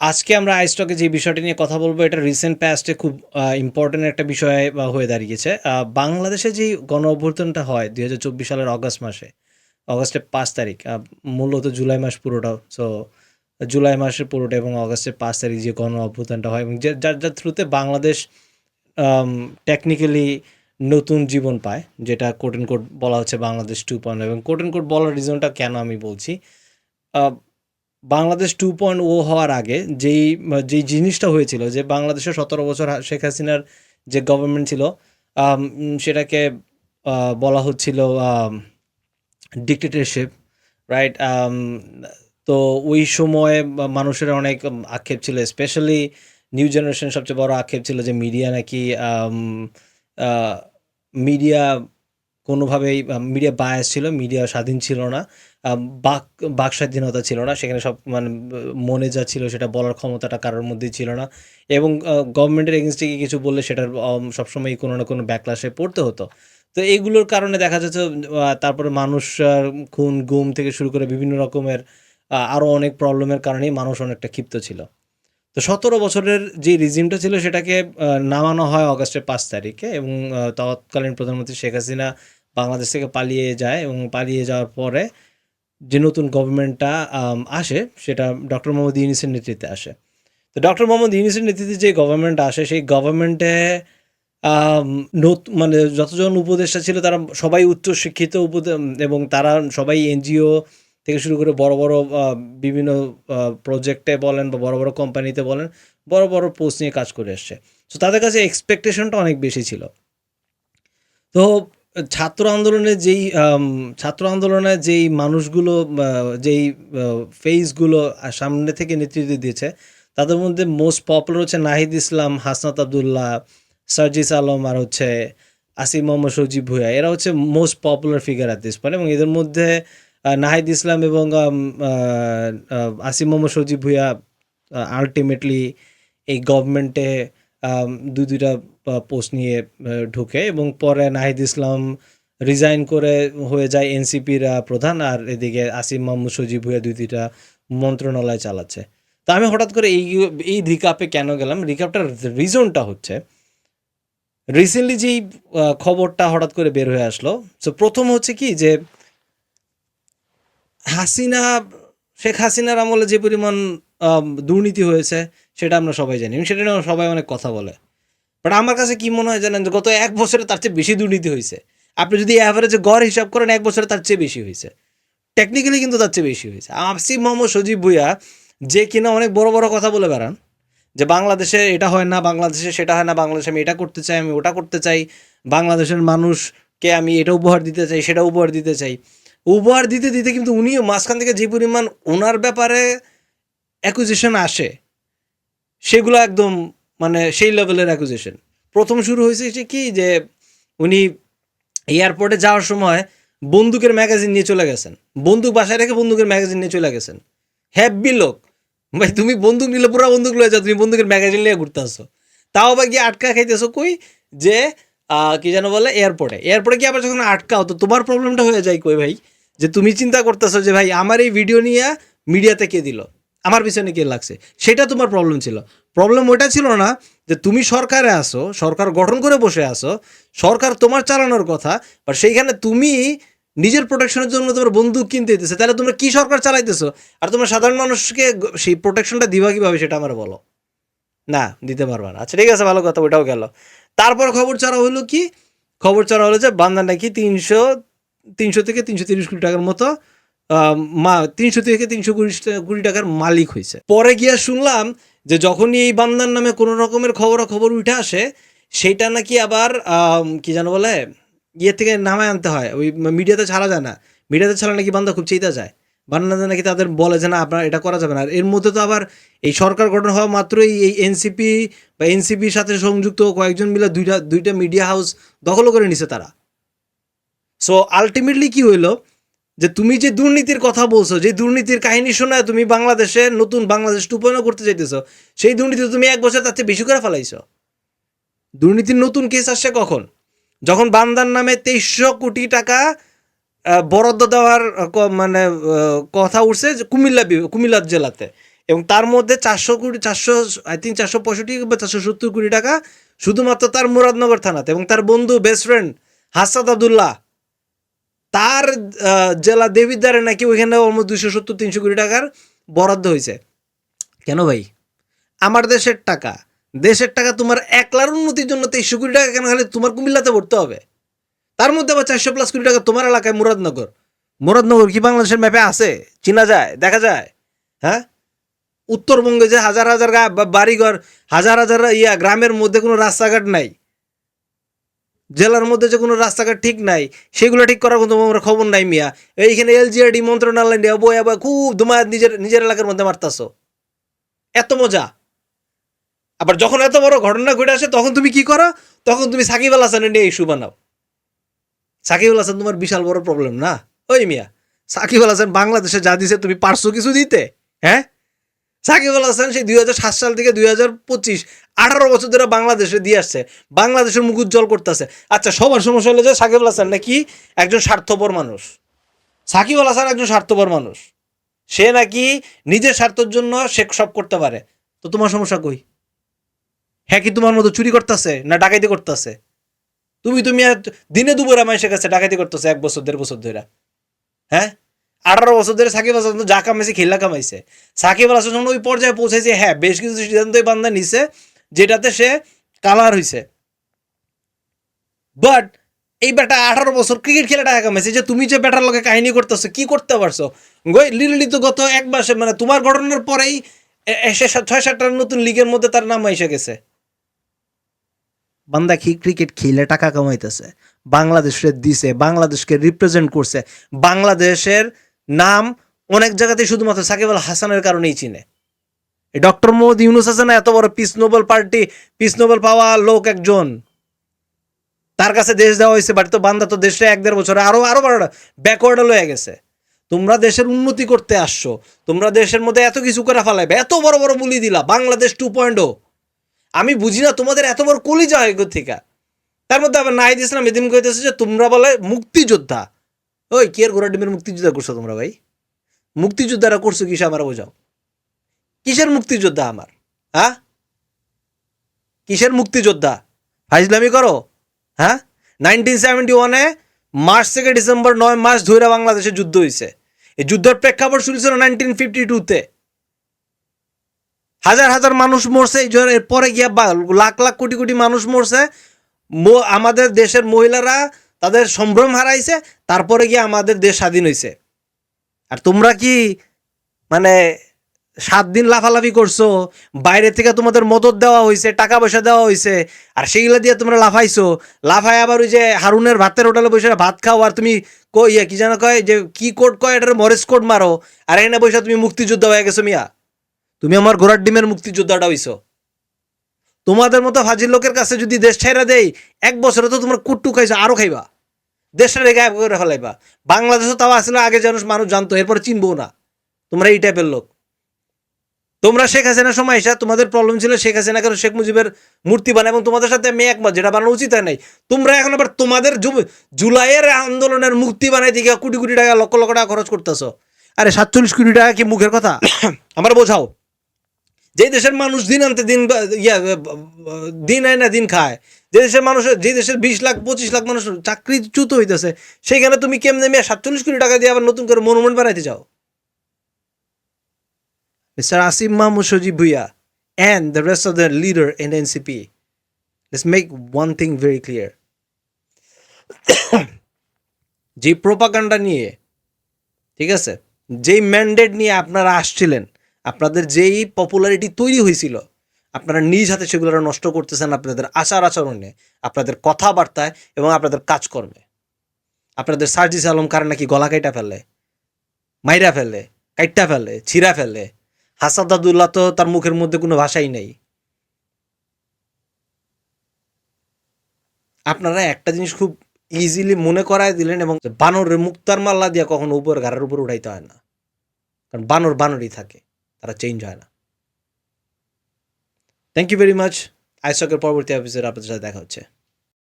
আজকে আমরা আইস্টকে যে বিষয়টি নিয়ে কথা বলব, এটা রিসেন্ট প্যাস্টে খুব ইম্পর্টেন্ট একটা বিষয় হয়ে দাঁড়িয়েছে। বাংলাদেশে যে গণ অভ্যর্থনটা হয় দুই হাজার চব্বিশ সালের অগস্ট মাসে, অগস্টের পাঁচ তারিখ মূলত জুলাই মাস পুরোটা সো জুলাই মাসের পুরোটা এবং অগস্টের পাঁচ তারিখ যে গণ অভ্যুত্থানটা হয় এবং যার যার থ্রুতে বাংলাদেশ টেকনিক্যালি নতুন জীবন পায়, যেটা কোট কোট বলা হচ্ছে বাংলাদেশ টু পয়েন্ট এবং কোট কোট বলার রিজনটা কেন আমি বলছি বাংলাদেশ টু পয়েন্ট ও হওয়ার আগে যেই যেই জিনিসটা হয়েছিল যে বাংলাদেশে সতেরো বছর শেখ হাসিনার যে গভর্নমেন্ট ছিল সেটাকে বলা হচ্ছিল ডিক্টেটরশিপ রাইট তো ওই সময় মানুষের অনেক আক্ষেপ ছিল স্পেশালি নিউ জেনারেশন সবচেয়ে বড় আক্ষেপ ছিল যে মিডিয়া নাকি মিডিয়া কোনোভাবেই মিডিয়া বায়াস ছিল মিডিয়া স্বাধীন ছিল না বাক বাক স্বাধীনতা ছিল না সেখানে সব মানে মনে যা ছিল সেটা বলার ক্ষমতাটা কারোর মধ্যেই ছিল না এবং গভর্নমেন্টের এগেনস্টে কিছু বললে সেটার আম, সবসময় কোনো না কোনো ব্যাকলাসে পড়তে হতো। তো এইগুলোর কারণে দেখা যাচ্ছে তারপরে মানুষ খুন গুম থেকে শুরু করে বিভিন্ন রকমের আরও অনেক প্রবলেমের কারণেই মানুষ অনেকটা ক্ষিপ্ত ছিল। তো সতেরো বছরের যে রিজিমটা ছিল সেটাকে নামানো হয় অগস্টের পাঁচ তারিখে এবং তৎকালীন প্রধানমন্ত্রী শেখ হাসিনা বাংলাদেশ থেকে পালিয়ে যায় এবং পালিয়ে যাওয়ার পরে যে নতুন গভর্নমেন্টটা আসে, সেটা ডক্টর মোহাম্মদ ইউনিসের নেতৃত্বে আসে। তো ডক্টর মোহাম্মদ ইউনিসের নেতৃত্বে যে গভর্নমেন্ট আসে, সেই গভর্নমেন্টে মানে যতজন উপদেষ্টা ছিল তারা সবাই উচ্চ শিক্ষিত উপদে এবং তারা সবাই এনজিও থেকে শুরু করে বড় বড় বিভিন্ন প্রজেক্টে বলেন বা বড় বড় কোম্পানিতে বলেন, বড় বড় পোস্ট নিয়ে কাজ করে এসছে তো তাদের কাছে এক্সপেকটেশনটা অনেক বেশি ছিল। তো ছাত্র আন্দোলনে যেই ছাত্র আন্দোলনে যেই মানুষগুলো যেই ফেসগুলো সামনে থেকে নেতৃত্ব দিয়েছে, তাদের মধ্যে মোস্ট পপুলার হচ্ছে নাহিদ ইসলাম, হাসনাত আবদুল্লাহ, সার্জিস আলম আর হচ্ছে আসিম মোহাম্মদ সজিব ভুয়া এরা হচ্ছে most popular figure at this point এবং এদের মধ্যে নাহিদ ইসলাম এবং আসিম মোহাম্মদ সজিব ভুয়া আলটিমেটলি এই গভর্নমেন্টে দুই দুইটা পোস্ট নিয়ে ঢুকে এবং পরে নাহিদ ইসলাম রিজাইন করে হয়ে যায় এনসিপির প্রধান আর এদিকে আসিম মাহমুদ সজিব হয়ে দুই দুইটা মন্ত্রণালয় চালাচ্ছে। তা আমি হঠাৎ করে এই এই রিকাপে কেন গেলাম? রিকাপটার রিজনটা হচ্ছে রিসেন্টলি যেই খবরটা হঠাৎ করে বের হয়ে আসলো সো প্রথম হচ্ছে কি যে, হাসিনা, শেখ হাসিনার আমলে যে পরিমাণ দুর্নীতি হয়েছে সেটা আমরা সবাই জানি এবং সেটা নিয়ে সবাই অনেক কথা বলে। বাট আমার কাছে কি মনে হয় জানেন যে গত এক বছরে তার চেয়ে বেশি দুর্নীতি হয়েছে। আপনি যদি অ্যাভারেজে গড় হিসাব করেন, এক বছরে তার চেয়ে বেশি হয়েছে। টেকনিক্যালি কিন্তু তার চেয়ে বেশি হয়েছে। আসিফ মোহাম্মদ সজীব ভুইয়া যে কিনা অনেক বড় বড় কথা বলে বেড়ান, যে বাংলাদেশে এটা হয় না, বাংলাদেশে সেটা হয় না, বাংলাদেশে আমি এটা করতে চাই, আমি ওটা করতে চাই, বাংলাদেশের মানুষকে আমি এটা উপহার দিতে চাই, সেটা উপহার দিতে চাই। উপহার দিতে দিতে কিন্তু উনিও মাঝখান থেকে যে পরিমাণ ওনার ব্যাপারে অ্যাকুজিশন আসে সেগুলো একদম মানে সেই লেভেলের অ্যাকুজিশন প্রথম শুরু হয়েছে যে কি যে উনি এয়ারপোর্টে যাওয়ার সময় বন্দুকের ম্যাগাজিন নিয়ে চলে গেছেন। বন্দুক বাসায় রেখে বন্দুকের ম্যাগাজিন নিয়ে চলে গেছেন। হ্যাপি লোক। ভাই, তুমি বন্দুক নিলে, পুরো বন্দুক লয়ে যাও, তুমি বন্দুকের ম্যাগাজিন নিয়ে ঘুরতে আসো। তাও আবার গিয়ে আটকা খাইতেছো কই? যে কি যেন বলে এয়ারপোর্টে এয়ারপোর্টে গিয়ে আবার যখন আটকাও, তো তোমার প্রবলেমটা হয়ে যায় কই ভাই? যে তুমি চিন্তা করতেছো যে ভাই, আমার এই ভিডিও নিয়ে মিডিয়াতে কে দিল? আমার পিছনে কে লাগছে? সেটা তোমার প্রবলেম ছিল। প্রবলেম ওটা ছিল না যে তুমি সরকারে আসো সরকার গঠন করে বসে আসো সরকার তোমার চালানোর কথা বাট সেইখানে তুমি নিজের প্রোটেকশনের জন্য তোমার বন্দুক কিনতে দিতেছে। তাহলে তোমরা কি সরকার চালাইতেছো? আর তোমরা সাধারণ মানুষকে সেই প্রোটেকশনটা দিবা কীভাবে সেটা আমার বলো। না, দিতে পারবা না। আচ্ছা ঠিক আছে, ভালো কথা ওটাও গেল। তারপর খবর চড়া হলো কি? খবর চড়া হলো যে বান্দা নাকি তিনশো তিনশো থেকে তিনশো তিরিশ কোটি টাকার মতো মা, তিনশো থেকে তিনশো কুড়ি টাকার মালিক হয়েছে। পরে গিয়া শুনলাম যে যখনই এই বান্দার নামে কোনো রকমের খবর খবর উঠে আসে, সেটা নাকি আবার কি জানো বলে ইয়ে থেকে নামায় আনতে হয়। ওই মিডিয়াতে ছাড়া যায় না। মিডিয়াতে ছাড়া নাকি বান্দা খুব চেইতা যায়। বান্দাতে নাকি তাদের বলে যে না, আপনার এটা করা যাবে না। আর এর মধ্যে তো আবার এই সরকার গঠন হওয়া মাত্রই এই এনসিপি বা এনসিপির সাথে সংযুক্ত কয়েকজন মিলে দুইটা দুইটা মিডিয়া হাউস দখলও করে নিছে তারা। সো আলটিমেটলি কি হইল যে তুমি যে দুর্নীতির কথা বলছো, যে দুর্নীতির কাহিনী শোনায় তুমি বাংলাদেশে নতুন বাংলাদেশ টু করতে চাইতেছো, সেই দুর্নীতি তুমি এক বছর তার চেয়ে বেশি করে ফেলাইছো। দুর্নীতির নতুন কেস আসছে কখন? যখন বান্দার নামে তেইশশো কোটি টাকা বরাদ্দ দেওয়ার মানে কথা উঠছে কুমিল্লা কুমিল্লা জেলাতে। এবং তার মধ্যে চারশো কোটি, চারশো, আই থিঙ্ক চারশো পঁয়ষট্টি বা চারশো সত্তর কোটি টাকা শুধুমাত্র তার মুরাদনগর থানাতে এবং তার বন্ধু বেস্ট ফ্রেন্ড হাসাদ আবদুল্লাহ তার জেলা দেবিদ্বারে নাকি ওইখানে অলমোস্ট দুশো সত্তর, তিনশো কোটি টাকার বরাদ্দ হয়েছে। কেন ভাই? আমার দেশের টাকা। দেশের টাকা তোমার একলার উন্নতির জন্য তেইশশো কোটি টাকা কেন? খালি তোমার কুমিল্লাতে ভরতে হবে। তার মধ্যে আবার চারশো প্লাস কোটি টাকা তোমার এলাকায় মুরাদনগর। মুরাদনগর কি বাংলাদেশের ম্যাপে আছে? চিনা যায়? দেখা যায়? হ্যাঁ? উত্তরবঙ্গে যে হাজার হাজার বাড়িঘর, হাজার হাজার ইয়া গ্রামের মধ্যে কোনো রাস্তাঘাট নাই। জেলার মধ্যে যে কোনো রাস্তাঘাট ঠিক নাই, সেগুলো ঠিক করার কোনো তোমার খবর নাই মিয়া। এইখানে এলজিআরডি মন্ত্রণালয় নিয়ে বই আবার খুব তোমার নিজের নিজের এলাকার মধ্যে মারতাছো। এত মজা। আবার যখন এত বড় ঘটনা ঘটে আসে, তখন তুমি কি করো? তখন তুমি সাকিব আল হাসানের নিয়ে ইস্যু বানাও। সাকিব আল হাসান তোমার বিশাল বড় প্রবলেম না? ওই মিয়া, সাকিব আল হাসান বাংলাদেশে যা দিছে তুমি পারছ কিছু দিতে হ্যাঁ? সাকিব আল হাসান সেই দুই হাজার সাত সাল থেকে দুই হাজার পঁচিশ আঠারো বছর ধরে বাংলাদেশে দিয়ে আসছে, বাংলাদেশের মুখ উজ্জ্বল করতেছে। আচ্ছা সবার সমস্যা হলো যে সাকিব আল হাসান নাকি একজন স্বার্থপর মানুষ? সাকিব আল হাসান একজন স্বার্থপর মানুষ। সে নাকি নিজের স্বার্থের জন্য সে সব করতে পারে। তো তোমার সমস্যা কই? হ্যাঁ কি তোমার মতো চুরি করতেছে না ডাকাইতি করতেছে? তুমি তুমি দিনে দুপুরে মানুষের কাছে ডাকাইতি করতেছে এক বছর, দেড় বছর ধরে হ্যাঁ? আঠারো বছর ধরে সাকিব আল হাসান যা কামাইছে খেলা কামাইছে। সাকিব আল হাসান ওই পর্যায়ে পৌঁছেছে হ্যাঁ বেশ কিছু সিদ্ধান্তই বান্ধা নিছে। যেটাতে সে কালার হইছে। বাট এই বেটা আঠারো বছর ক্রিকেট খেলে টাকা কামাইছে যে তুমি যে বেটার লোকে কাহিনী করতেছো, কি করতে পারছ? গই লিলি তো গত এক মাসে মানে তোমার ঘটনার পরেই ছয় সাতটা নতুন লিগের মধ্যে তার নাম এসে গেছে। বান্দা কি ক্রিকেট খেলে টাকা কামাইতেছে? বাংলাদেশে দিছে, বাংলাদেশকে রিপ্রেজেন্ট করছে। বাংলাদেশের নাম অনেক জায়গাতেই শুধুমাত্র সাকিব আল হাসানের কারণেই চিনে। ডক্টর মোহাম্মদ ইউনুস আছে না, এত বড় peace Nobel party peace Nobel পাওয়া লোক একজন। তার কাছে দেশ দেওয়া হয়েছে বাট তো বান্দা তো দেশে এক দেড় বছরে আরও আরও বড় ব্যাকওয়ার্ড লয়ে গেছে। তোমরা দেশের উন্নতি করতে আসছো, তোমরা দেশের মধ্যে এত কিছু করে ফেলাইবে, এত বড় বড় বুলি দিলা, বাংলাদেশ টু পয়েন্ট ও আমি বুঝি না তোমাদের এত বড় কলিজা হয় থেকে তার মধ্যে আবার নাহিদ ইসলাম এদিন কইতেছে যে, তোমরা বলে মুক্তিযোদ্ধা। ওই, কি আর গোড়া ডিমের মুক্তিযোদ্ধা করছ তোমরা ভাই? মুক্তিযোদ্ধারা করছ কিসে আমার বোঝাও? কিসের মুক্তিযোদ্ধা আমার? হ্যাঁ? কিসের মুক্তিযোদ্ধা? ফাইজলামি করো হ্যাঁ? নাইনটিন সেভেন্টি ওয়ানে মার্চ থেকে ডিসেম্বর নয় মাস ধরে বাংলাদেশে যুদ্ধ হয়েছে এই যুদ্ধের প্রেক্ষাপট শুরু ছিল নাইনটিন ফিফটি টুতে হাজার হাজার মানুষ মরছে, এই জন্য এরপরে গিয়া লাখ লাখ কোটি কোটি মানুষ মরছে। আমাদের দেশের মহিলারা তাদের সম্ভ্রম হারাইছে, তারপরে গিয়ে আমাদের দেশ স্বাধীন হয়েছে আর তোমরা কি মানে সাত দিন লাফালাফি করছ, বাইরে থেকে তোমাদের মদত দেওয়া হয়েছে টাকা পয়সা দেওয়া হয়েছে আর সেইগুলো দিয়ে তোমরা লাফাইছো। লাফাই আবার ওই যে হারুনের ভাতের হোটেলে বসে ভাত খাও, আর তুমি কই ইয়া, কি যেন কয়, যে কি কোড কয়, এটার মরেস কোড মারো, আর এনে বসে তুমি মুক্তিযোদ্ধা হয়ে গেছো মিয়া। তুমি আমার ঘোড়ার ডিমের মুক্তিযোদ্ধাটা হইছো। তোমাদের মতো ফাজিল লোকের কাছে যদি দেশ ছেড়ে দেই, এক বছরে তো তোমার কুট্টু খাইছো, আরও খাইবা। দেশটা করে ফেলাইবা। বাংলাদেশও তাও আসলে আগে যেন মানুষ জানতো, এরপরে চিনবো না। তোমরা এই টাইপের লোক। তোমরা শেখ হাসিনার সময় এসে তোমাদের প্রবলেম ছিল শেখ হাসিনা কেন শেখ মুজিবের মূর্তি বানায় এবং তোমাদের সাথে আমি একমত যেটা বানানো উচিত হয় নাই। তোমরা এখন আবার তোমাদের জুলাইয়ের আন্দোলনের মুক্তি বানাই দিকে কোটি কোটি টাকা লক্ষ লক্ষ টাকা খরচ করতেছো। আরে সাতচল্লিশ কোটি টাকা কি মুখের কথা? আমার বোঝাও। যে দেশের মানুষ দিন আনতে দিন ইয়া দিন আয় না দিন খায়। যে দেশের মানুষ যে দেশের বিশ লাখ পঁচিশ লাখ মানুষ চাকরিচ্যুত হইতেছে সেইখানে তুমি কেমনে মেয়ে সাতচল্লিশ কোটি টাকা দিয়ে আবার নতুন করে মনুমেন্ট বানাইতে চাও Mr. Asim Mahmoud Shoji Bhuya and the rest of the leader in the NCP, let's make one thing very clear. যে প্রোপাগান্ডা নিয়ে ঠিক আছে যেই ম্যান্ডেট নিয়ে আপনারা আসছিলেন আপনাদের যেই পপুলারিটি তৈরি হয়েছিল আপনারা নিজ হাতে সেগুলো নষ্ট করতেছেন আপনাদের আচার আচরণে আপনাদের কথাবার্তায় এবং আপনাদের কাজকর্মে আপনাদের সার্জিস আলম কার নাকি গলা কাইটা ফেলে মাইরা ফেলে কাইটটা ফেলে ছিঁড়া ফেলে হাসাদ আদুল্লাহ তো তার মুখের মধ্যে কোনো ভাষাই নেই। আপনারা একটা জিনিস খুব ইজিলি মনে করায় দিলেন এবং বানরের মুক্তার মাল্লা দিয়ে কখনো উপর ঘাড়ের উপর উঠাইতে হয় না। কারণ বানর বানরই থাকে, তারা চেঞ্জ হয় না। থ্যাংক ইউ ভেরি মাচ আইসকের পরবর্তী এপিসোড আপনাদের সাথে দেখা হচ্ছে।